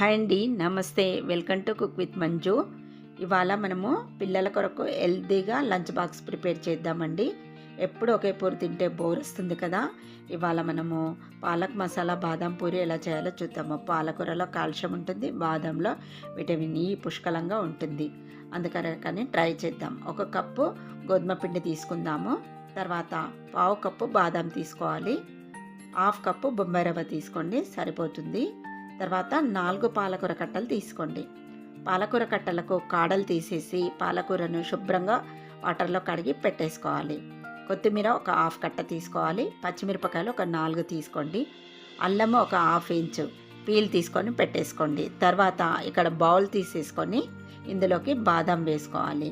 Hi అండి నమస్తే. Welcome to cook with Manju. ఇవాళ మనము పిల్లల కొరకు హెల్తీగా లంచ్ బాక్స్ ప్రిపేర్ చేద్దామండి. ఎప్పుడు ఒకే పూరి తింటే బోర్ వస్తుంది కదా. ఇవాళ మనము పాలక్ మసాలా బాదం పూరి ఎలా చేయాలో చూద్దాము. పాలకూరలో కాల్షియం ఉంటుంది బాదంలో విటమిన్ ఈ పుష్కలంగా ఉంటుంది. అందుకని ట్రై చేద్దాం. ఒక కప్పు గోధుమ పిండి తీసుకుందాము. తర్వాత పావు కప్పు బాదం తీసుకోవాలి. హాఫ్ కప్పు బొంబాయి రవ్వ తీసుకోండి సరిపోతుంది. తర్వాత నాలుగు పాలకూర కట్టలు తీసుకోండి. పాలకూర కట్టలకు కాడలు తీసేసి పాలకూరను శుభ్రంగా వాటర్లో కడిగి పెట్టేసుకోవాలి. కొత్తిమీర ఒక హాఫ్ కట్ట తీసుకోవాలి. పచ్చిమిరపకాయలు ఒక నాలుగు తీసుకోండి. అల్లము ఒక హాఫ్ ఇంచు పీల్ తీసుకొని పెట్టేసుకోండి. తర్వాత ఇక్కడ బౌల్ తీసేసుకొని ఇందులోకి బాదం వేసుకోవాలి.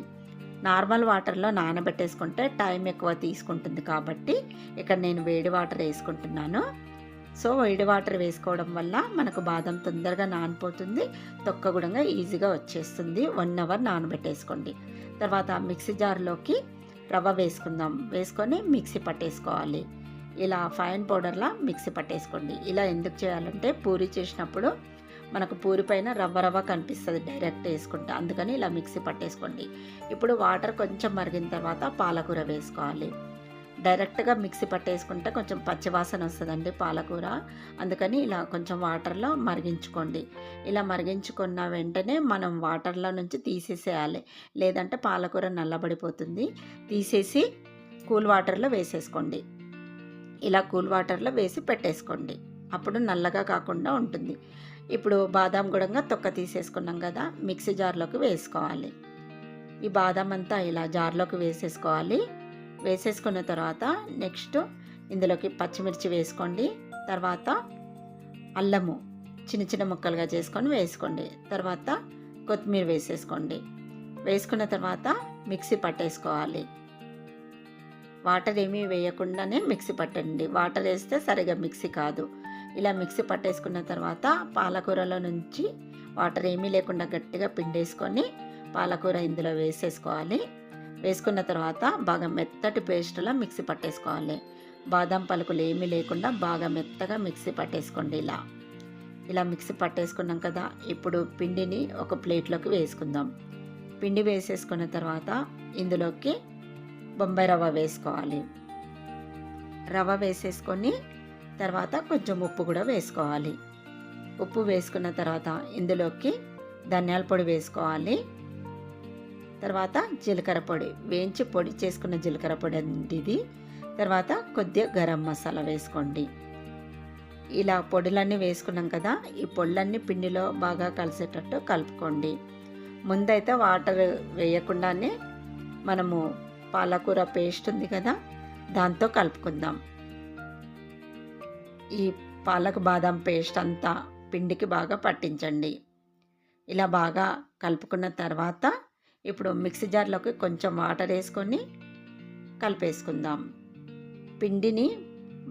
నార్మల్ వాటర్లో నానబెట్టేసుకుంటే టైం ఎక్కువ తీసుకుంటుంది కాబట్టి ఇక్కడ నేను వేడి వాటర్ వేసుకుంటున్నాను. సో వేడి వాటర్ వేసుకోవడం వల్ల మనకు బాదం తొందరగా నానిపోతుంది. తొక్క కూడా ఈజీగా వచ్చేస్తుంది. వన్ అవర్ నానబెట్టేసుకోండి. తర్వాత మిక్సీ జార్లోకి రవ్వ వేసుకుందాం. వేసుకొని మిక్సీ పట్టేసుకోవాలి. ఇలా ఫైన్ పౌడర్లా మిక్సీ పట్టేసుకోండి. ఇలా ఎందుకు చేయాలంటే పూరి చేసినప్పుడు మనకు పూరి పైన రవ్వ రవ్వ కనిపిస్తుంది డైరెక్ట్ వేసుకుంటే. అందుకని ఇలా మిక్సీ పట్టేసుకోండి. ఇప్పుడు వాటర్ కొంచెం మరిగిన తర్వాత పాలకూర వేసుకోవాలి. డైరెక్ట్గా మిక్సీ పట్టేసుకుంటే కొంచెం పచ్చివాసన వస్తుందండి పాలకూర. అందుకని ఇలా కొంచెం వాటర్లో మరిగించుకోండి. ఇలా మరిగించుకున్న వెంటనే మనం వాటర్లో నుంచి తీసేసేయాలి. లేదంటే పాలకూర నల్లబడిపోతుంది. తీసేసి కూల్ వాటర్లో వేసేసుకోండి. ఇలా కూల్ వాటర్లో వేసి పెట్టేసుకోండి. అప్పుడు నల్లగా కాకుండా ఉంటుంది. ఇప్పుడు బాదాం గుడంగా తొక్క తీసేసుకున్నాం కదా మిక్సీ జార్లోకి వేసుకోవాలి. ఈ బాదాం అంతా ఇలా జార్లోకి వేసేసుకోవాలి. వేసేసుకున్న తర్వాత నెక్స్ట్ ఇందులోకి పచ్చిమిర్చి వేసుకోండి. తర్వాత అల్లము చిన్న చిన్న ముక్కలుగా చేసుకొని వేసుకోండి. తర్వాత కొత్తిమీర వేసేసుకోండి. వేసుకున్న తర్వాత మిక్సీ పట్టేసుకోవాలి. వాటర్ ఏమీ వేయకుండానే మిక్సీ పట్టండి. వాటర్ వేస్తే సరిగా మిక్సీ కాదు. ఇలా మిక్సీ పట్టేసుకున్న తర్వాత పాలకూరలో నుంచి వాటర్ ఏమీ లేకుండా గట్టిగా పిండేసుకొని పాలకూర ఇందులో వేసేసుకోవాలి. వేసుకున్న తర్వాత బాగా మెత్తటి పేస్టులా మిక్సీ పట్టేసుకోవాలి. బాదం పలుకులు ఏమీ లేకుండా బాగా మెత్తగా మిక్సీ పట్టేసుకోండి ఇలా. ఇలా మిక్సీ పట్టేసుకున్నాం కదా ఇప్పుడు పిండిని ఒక ప్లేట్లోకి వేసుకుందాం. పిండి వేసేసుకున్న తర్వాత ఇందులోకి బొంబాయి రవ్వ వేసుకోవాలి. రవ్వ వేసేసుకొని తర్వాత కొంచెం ఉప్పు కూడా వేసుకోవాలి. ఉప్పు వేసుకున్న తర్వాత ఇందులోకి ధనియాల పొడి వేసుకోవాలి. తర్వాత జీలకర్ర పొడి వేయించి పొడి చేసుకున్న జీలకర్ర పొడి అంటిది. తర్వాత కొద్దిగా గరం మసాలా వేసుకోండి. ఇలా పొడులన్నీ వేసుకున్నాం కదా ఈ పొడులన్నీ పిండిలో బాగా కలిసేటట్టు కలుపుకోండి. ముందైతే వాటర్ వేయకుండానే మనము పాలకూర పేస్ట్ ఉంది కదా దాంతో కలుపుకుందాం. ఈ పాలక బాదం పేస్ట్ అంతా పిండికి బాగా పట్టించండి. ఇలా బాగా కలుపుకున్న తర్వాత ఇప్పుడు మిక్సీ జార్లోకి కొంచెం వాటర్ వేసుకొని కలిపేసుకుందాం. పిండిని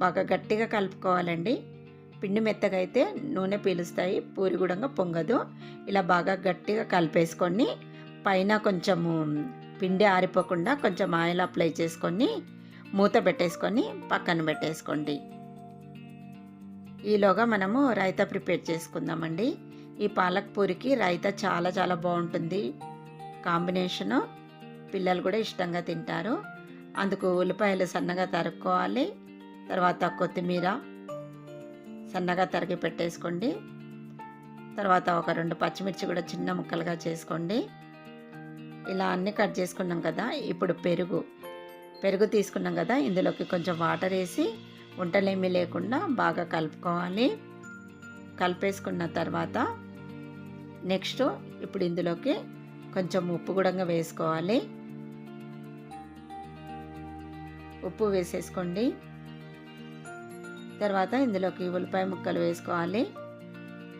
బాగా గట్టిగా కలుపుకోవాలండి. పిండి మెత్తగా అయితే నూనె పీలుస్తాయి పూరి కూడా పొంగదు. ఇలా బాగా గట్టిగా కలిపేసుకొని పైన కొంచెము పిండి ఆరిపోకుండా కొంచెం ఆయిల్ అప్లై చేసుకొని మూత పెట్టేసుకొని పక్కన పెట్టేసుకోండి. ఈలోగా మనము రైతా ప్రిపేర్ చేసుకుందామండి. ఈ పాలక్ పూరికి రైతా చాలా చాలా బాగుంటుంది. కాంబినేషను పిల్లలు కూడా ఇష్టంగా తింటారు. అందుకు ఉల్లిపాయలు సన్నగా తరుక్కోవాలి. తర్వాత కొత్తిమీర సన్నగా తరిగి పెట్టేసుకోండి. తర్వాత ఒక రెండు పచ్చిమిర్చి కూడా చిన్న ముక్కలుగా చేసుకోండి. ఇలా అన్నీ కట్ చేసుకున్నాం కదా ఇప్పుడు పెరుగు. పెరుగు తీసుకున్నాం కదా ఇందులోకి కొంచెం వాటర్ వేసి వంటలేమీ లేకుండా బాగా కలుపుకోవాలి. కలిపేసుకున్న తర్వాత నెక్స్ట్ ఇప్పుడు ఇందులోకి కొంచెం ఉప్పు కూడా వేసుకోవాలి. ఉప్పు వేసేసుకోండి. తర్వాత ఇందులోకి ఉల్లిపాయ ముక్కలు వేసుకోవాలి.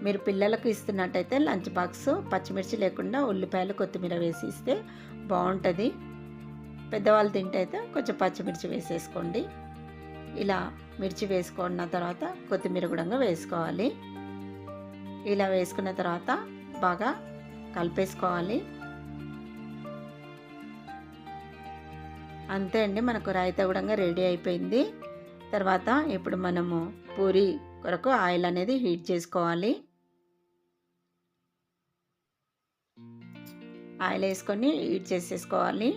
మీరు పిల్లలకు ఇస్తున్నట్టయితే లంచ్ బాక్స్ పచ్చిమిర్చి లేకుండా ఉల్లిపాయలు కొత్తిమీర వేసి ఇస్తే బాగుంటుంది. పెద్దవాళ్ళు తింటే అయితే కొంచెం పచ్చిమిర్చి వేసేసుకోండి. ఇలా మిర్చి వేసుకున్న తర్వాత కొత్తిమీర కూడా వేసుకోవాలి. ఇలా వేసుకున్న తర్వాత బాగా కలిపేసుకోవాలి. అంతే అండి మనకు రాయితా కూడా రెడీ అయిపోయింది. తర్వాత ఇప్పుడు మనము పూరి కొరకు ఆయిల్ అనేది హీట్ చేసుకోవాలి. ఆయిల్ వేసుకొని హీట్ చేసేసుకోవాలి.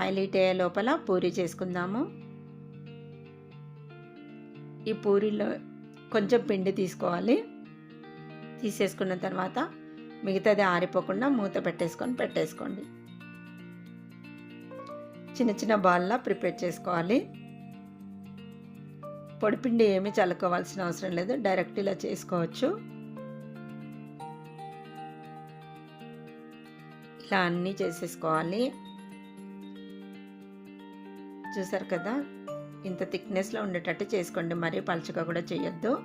ఆయిల్ హీట్ అయ్యే లోపల పూరి చేసుకుందాము. ఈ పూరిలో కొంచెం పిండి తీసుకోవాలి. తీసేసుకున్న తర్వాత మిగతాది ఆరిపోకుండా మూత పెట్టేసుకొని పెట్టేసుకోండి. చిన్న చిన్న బాల్లా ప్రిపేర్ చేసుకోవాలి. పొడిపిండి ఏమీ చల్లుకోవాల్సిన అవసరం లేదు. డైరెక్ట్ ఇలా చేసుకోవచ్చు. ఇలా అన్నీ చేసేసుకోవాలి. చూసారు కదా? ఇంత థిక్నెస్లో ఉండేటట్టు చేసుకోండి. మరీ పలచగా కూడా చేయొద్దు.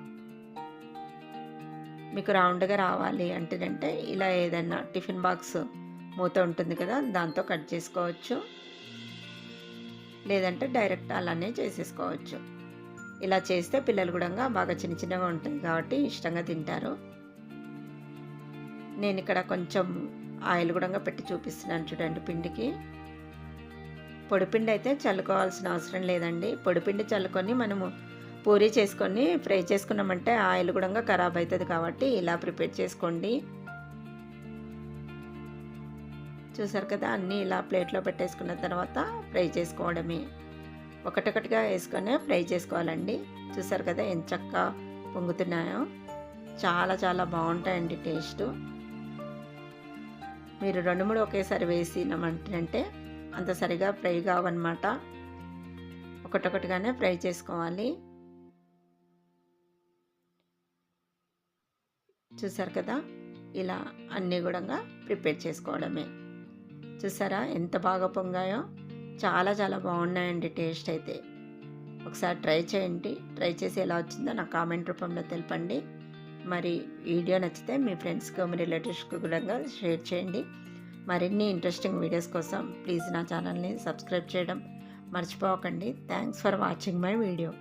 మీకు రౌండ్గా రావాలి అంటేనంటే ఇలా ఏదైనా టిఫిన్ బాక్స్ మూత ఉంటుంది కదా? దాంతో కట్ చేసుకోవచ్చు. లేదంటే డైరెక్ట్ అలానే చేసేసుకోవచ్చు. ఇలా చేస్తే పిల్లలు కూడా బాగా చిన్న చిన్నగా ఉంటుంది కాబట్టి ఇష్టంగా తింటారు. నేను ఇక్కడ కొంచెం ఆయిల్ కూడా పెట్టి చూపిస్తున్నాను చూడండి పిండికి. పొడిపిండి అయితే చల్లుకోవాల్సిన అవసరం లేదండి. పొడిపిండి చల్లుకొని మనము పూరి చేసుకొని ఫ్రై చేసుకున్నామంటే ఆయిల్ కూడా ఖరాబ్ అవుతుంది కాబట్టి ఇలా ప్రిపేర్ చేసుకోండి. చూసారు కదా అన్నీ ఇలా ప్లేట్లో పెట్టేసుకున్న తర్వాత ఫ్రై చేసుకోవడమే. ఒకటొకటిగా వేసుకొని ఫ్రై చేసుకోవాలండి. చూసారు కదా ఎంత చక్కగా పొంగుతున్నాయో. చాలా చాలా బాగుంటాయండి టేస్ట్. మీరు రెండు మూడు ఒకేసారి వేసినామంటే అంత సరిగా ఫ్రై కావన్నమాట. ఒకటొకటిగానే ఫ్రై చేసుకోవాలి. చూసారు కదా ఇలా అన్నీ కూడా ప్రిపేర్ చేసుకోవడమే. చూసారా? ఎంత బాగా పొంగాయో. చాలా చాలా బాగున్నాయండి టేస్ట్ అయితే. ఒకసారి ట్రై చేయండి. ట్రై చేసి ఎలా వచ్చిందో నాకు కామెంట్ రూపంలో తెలపండి. మరి వీడియో నచ్చితే మీ ఫ్రెండ్స్కి మీ రిలేటివ్స్కి కూడా షేర్ చేయండి. మరిన్ని ఇంట్రెస్టింగ్ వీడియోస్ కోసం ప్లీజ్ నా ఛానల్ని సబ్స్క్రైబ్ చేయడం మర్చిపోకండి. Thanks for watching my video.